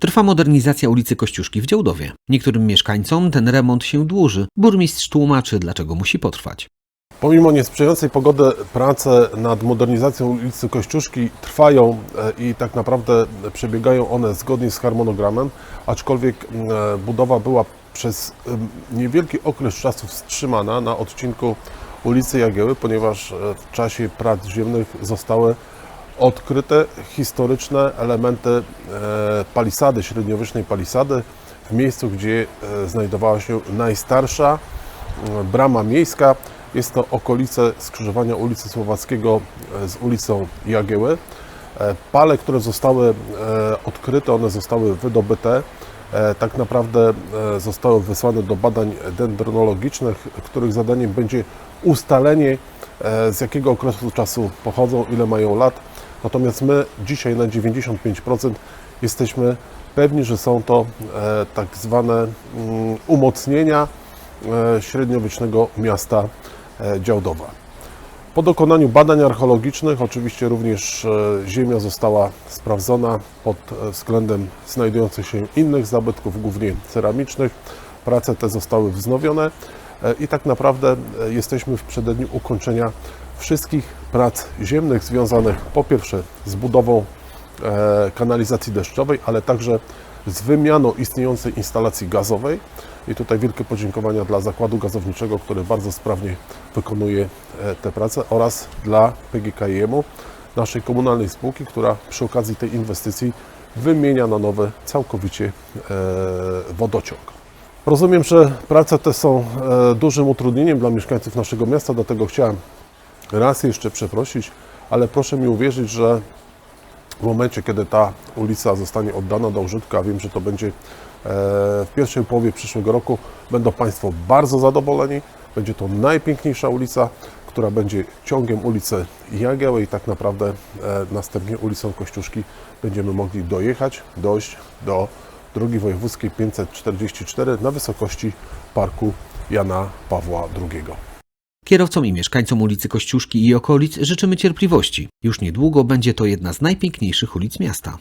Trwa modernizacja ulicy Kościuszki w Działdowie. Niektórym mieszkańcom ten remont się dłuży. Burmistrz tłumaczy, dlaczego musi potrwać. Pomimo niesprzyjającej pogody prace nad modernizacją ulicy Kościuszki trwają e, i tak naprawdę przebiegają one zgodnie z harmonogramem, aczkolwiek e, budowa była przez niewielki okres czasu wstrzymana na odcinku ulicy Jagieły, ponieważ e, w czasie prac ziemnych zostały odkryte historyczne elementy e, palisady, średniowiecznej palisady w miejscu, gdzie e, znajdowała się najstarsza brama miejska. Jest to okolice skrzyżowania ulicy Słowackiego e, z ulicą Jagieły. Pale, które zostały odkryte, one zostały wydobyte. Tak naprawdę zostały wysłane do badań dendronologicznych, których zadaniem będzie ustalenie z jakiego okresu czasu pochodzą, ile mają lat. Natomiast my dzisiaj na 95% jesteśmy pewni, że są to e, tak zwane mm, umocnienia e, średniowiecznego miasta e, Działdowa. Po dokonaniu badań archeologicznych, oczywiście również ziemia została sprawdzona pod względem znajdujących się innych zabytków, głównie ceramicznych. Prace te zostały wznowione i tak naprawdę jesteśmy w przededniu ukończenia wszystkich prac ziemnych związanych po pierwsze z budową e, kanalizacji deszczowej, ale także z wymianą istniejącej instalacji gazowej. I tutaj wielkie podziękowania dla zakładu gazowniczego, który bardzo sprawnie wykonuje e, te prace oraz dla PGKiM-u, naszej komunalnej spółki, która przy okazji tej inwestycji wymienia na nowy całkowicie e, wodociąg. Rozumiem, że prace te są dużym utrudnieniem dla mieszkańców naszego miasta, dlatego chciałem raz jeszcze przeprosić, ale proszę mi uwierzyć, że w momencie, kiedy ta ulica zostanie oddana do użytku, a wiem, że to będzie e, w pierwszej połowie przyszłego roku, będą Państwo bardzo zadowoleni. Będzie to najpiękniejsza ulica, która będzie ciągiem ulicy Jagiełej i tak naprawdę e, następnie ulicą Kościuszki będziemy mogli dojechać, dojść do drogi wojewódzkiej 544 na wysokości Parku Jana Pawła II. Kierowcom i mieszkańcom ulicy Kościuszki i okolic życzymy cierpliwości. Już niedługo będzie to jedna z najpiękniejszych ulic miasta.